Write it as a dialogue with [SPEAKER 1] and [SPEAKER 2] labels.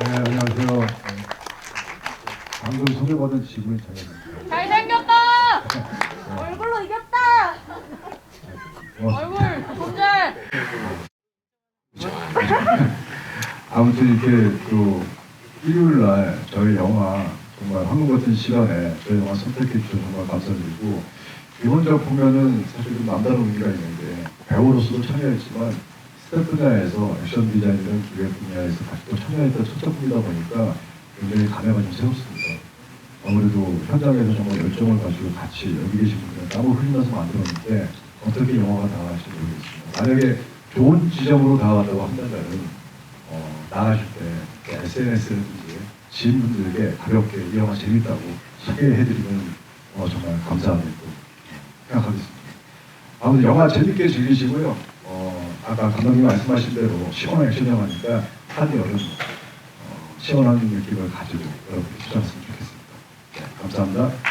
[SPEAKER 1] 네, 안녕하세요. 방금 소개받은 지구인 장현입니다.
[SPEAKER 2] 잘생겼다! 얼굴로 이겼다! 얼굴 존재!
[SPEAKER 1] 아무튼 이렇게 또 일요일 날 저희 영화 정말 황금 같은 시간에 저희 영화 선택해 주셔서 정말 감사드리고 이번 작품에는 사실 좀 남다른 의미가 있는데 배우로서도 참여했지만 스텝 분야에서 액션 디자인이나 기획 분야에서 또 참여했던 첫 작품이다 보니까 굉장히 감회가 좀 새롭습니다. 아무래도 현장에서 정말 열정을 가지고 같이 여기 계신 분들 땀을 흘리면서 만들었는데 어떻게 영화가 나갈지 모르겠습니다. 만약에 좋은 지점으로 다가간다고 한다면은 어, 나가실 때 SNS라든지 지인분들에게 가볍게 이 영화 재밌다고 소개해드리면 어, 정말 감사하다고 생각하겠습니다. 아무튼 영화 재밌게 즐기시고요. 어, 아까 감독님 말씀하신 대로 시원한 액션 영화니까 한여름 어, 시원한 느낌을 가지고 여러분께 시청했으면 좋겠습니다. 네, 감사합니다.